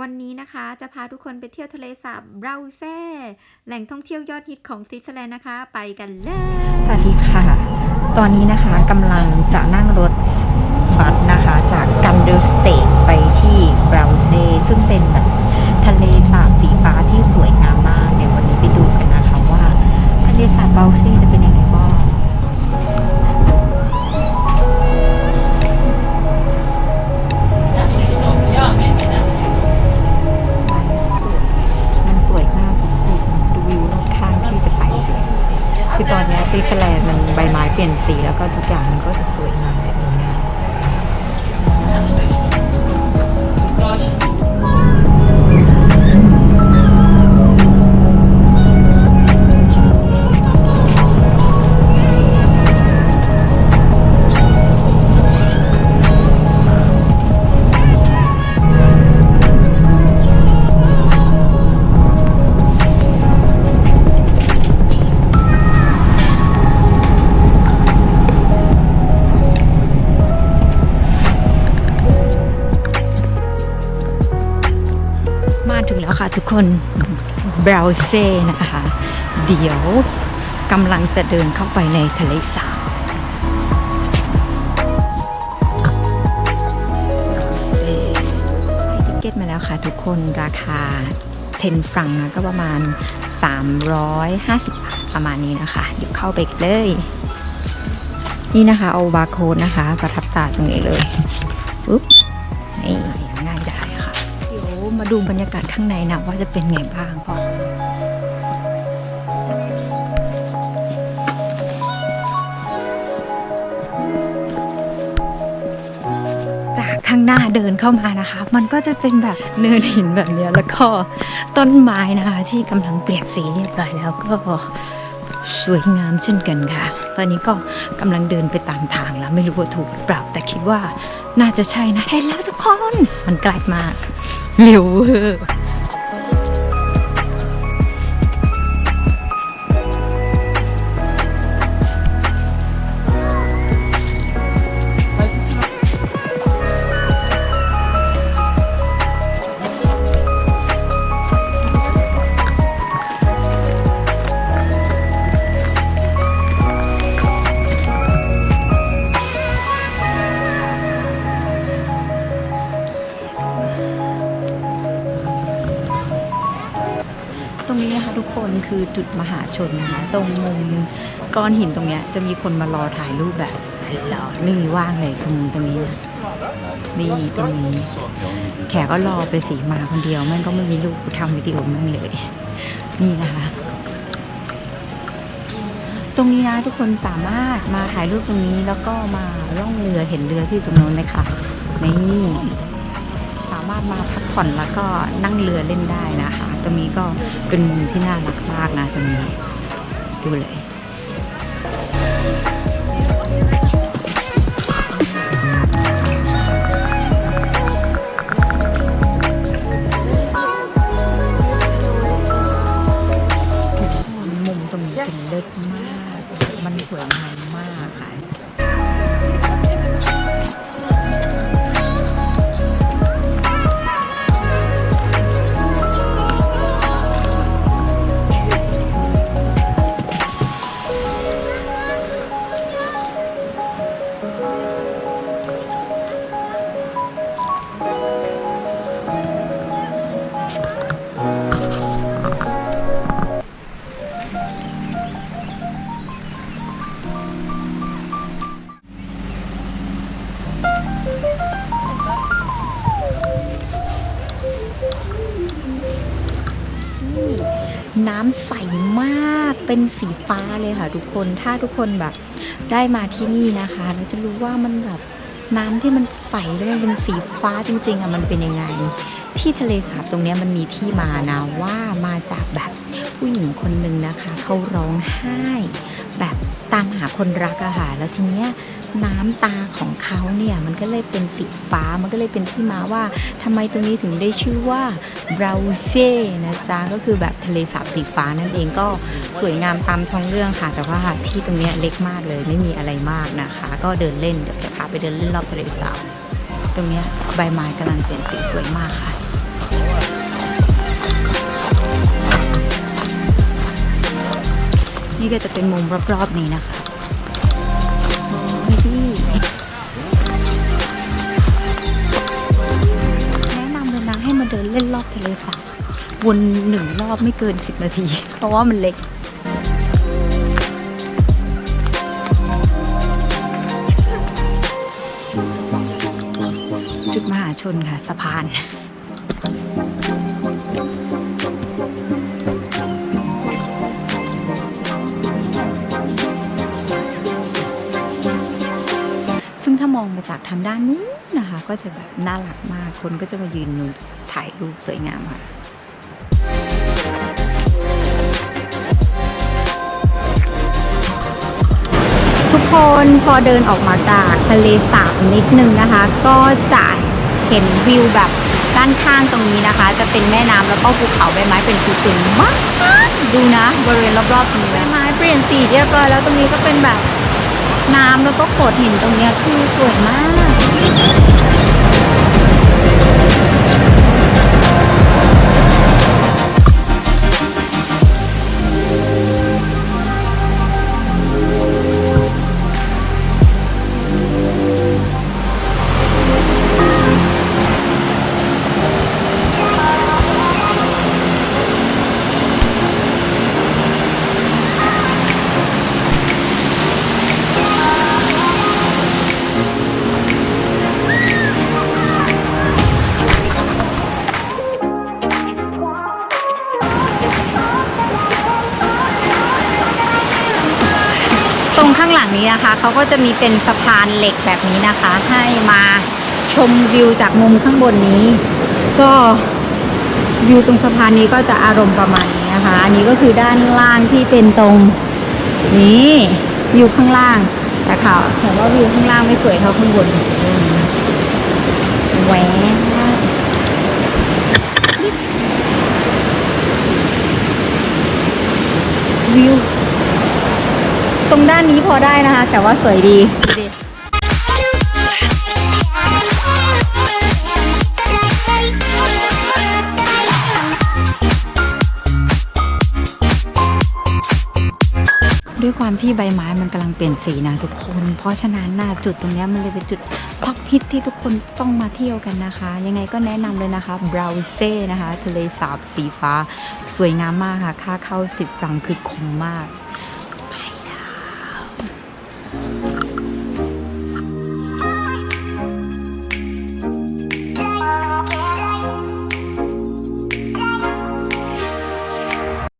วันนี้นะคะจะพาทุกคนไปเที่ยวทะเลสาบเบราเซ่แหล่งท่องเที่ยวยอดฮิตของสวิตเซอร์แลนด์นะคะ ไปกันเลย สวัสดีค่ะ ตอนนี้นะคะกำลังจะนั่งรถบัสนะคะ จากกันเดอร์สเตทไปที่บราเซ่ซึ่งเป็นแบบ สวิตเซอร์แลนด์มันใบไม้เปลี่ยนสีแล้วก็ทุกอย่างมันก็จะสวย ถึงแล้วค่ะทุกคนบราเซ่นะคะ เดี๋ยวกำลังจะเดินเข้าไปในทะเลสาบให้ทิเก็ตมาแล้วค่ะทุกคนราคา 10 ฟรังนะก็ประมาณ 350 บาทประมาณนี้นะคะ เดี๋ยวเข้าไปเลย นี่นะคะเอาบาร์โค้ดนะคะ ประทับตาตรงนี้เลยปุ๊บนี่ มาดูบรรยากาศข้างในนะว่าจะเป็นไงบ้างพอจากข้างหน้าเดินเข้ามานะคะ มันก็จะเป็นแบบเนินหินแบบนี้แล้วก็ต้นไม้นะคะ ที่กำลังเปลี่ยนสีเรียบร้อยแล้วก็สวยงามเช่นกันค่ะ ตอนนี้ก็กำลังเดินไปตามทางแล้ว ไม่รู้ว่าถูกหรือเปล่าแต่คิดว่าน่าจะใช่นะเห็นแล้วทุกคน มันไกลมาก เร็ ตรงนี้นะคะทุกคนคือจุดมหาชนนะคะ ตรงมุมก้อนหินตรงเนี้ยจะมีคนมารอถ่ายรูปแบบตลอดไม่มีว่างเลยตรงตรงนี้นะนี่ตรงนี้ แขกก็รอไปสีมาคนเดียวแม่งก็ไม่มีรูปทำวิดีโอแม่งเลย นี่นะคะ ตรงนี้นะทุกคนสามารถมาถ่ายรูปตรงนี้แล้วก็มาล่องเรือเห็นเรือที่ตรงโน้นไหมคะนี่ามารถมาพักผ่อนแล้วก็นั่งเรือเล่นได้นะคะ ตรงนี้ก็เป็นมุมที่น่ารักมากนะตรงนี้ดูเลย น้ำใสมากเป็นสีฟ้าเลยค่ะ ทุกคนถ้าทุกคนแบบได้มาที่นี่นะคะเราจะรู้ว่ามันแบบน้ำที่มันใสแล้วมันเป็นสีฟ้าจริงๆอะมันเป็นยังไง ที่ทะเลสาบตรงนี้มันมีที่มานะว่ามาจากแบบผู้หญิงคนหนึ่งนะคะเขาร้องไห้ แบบตามหาคนรักอะค่ะแล้วทีเนี้ย น้ำตาของเขาเนี่ยมันก็เลยเป็นสีฟ้ามันก็เลยเป็นที่มาว่าทำไมตรงนี้ถึงได้ชื่อว่าบราเซ่นะจ๊ะก็คือแบบทะเลสาบสีฟ้านั่นเองก็สวยงามตามท้องเรื่องค่ะ แต่ว่าที่ตรงนี้เล็กมากเลยไม่มีอะไรมากนะคะ ก็เดินเล่นเดี๋ยวจะพาไปเดินเล่นรอบทะเลสาบตรงนี้ใบไม้กำลังเปลี่ยนสีสวยมากค่ะนี่ก็จะเป็นมุมรอบๆนี้นะคะ ทะเลสาบวนหนึ่งรอบไม่เกิน 10 นาที เพราะว่ามันเล็กจุดมหาชนค่ะสะพานซึ่งถ้ามองมาจากทางด้านนู้น ก็จะแบบน่ารักมาก คนก็จะมายืนนูถ่ายรูปสวยงามค่ะทุกคนพอเดินออกมาจากทะเลสาบนิดนึงนะคะ ก็จะเห็นวิวแบบด้านข้างตรงนี้นะคะ จะเป็นแม่น้ำแล้วก็ภูเขาใบไม้เป็นสีสวยมากดูนะบริเวณรอบๆตรงนี้ใบไม้เปลี่ยนสีเรียบร้อยแล้วตรงนี้ก็เป็นแบบ น้ำแล้วก็โขดหินตรงเนี้ยคือสวยมาก ข้างหลังนี้นะคะเขาก็จะมีเป็นสะพานเหล็กแบบนี้นะคะ ให้มาชมวิวจากมุมข้างบนนี้ ก็วิวตรงสะพานนี้ก็จะอารมณ์ประมาณนี้นะคะอันนี้ก็คือด้านล่างที่เป็นตรงนี้วิวข้างล่างแต่ค่ะเห็นว่าวิวข้างล่างไม่สวยเท่าข้างบนแหววิว ด้านนี้พอได้นะคะ แต่ว่าสวยดีด้วยความที่ใบไม้มันกำลังเปลี่ยนสีนะทุกคน เพราะฉะนั้นน่ะจุดตรงนี้มันเลยเป็นจุดท็อปฮิตที่ทุกคนต้องมาเที่ยวกันนะคะ ยังไงก็แนะนำเลยนะคะบราวเซ่นะคะ ทะเลสาบสีฟ้า สวยงามมากค่ะ ค่าเข้า 10ฟรังคือคุ้มมาก 嗯。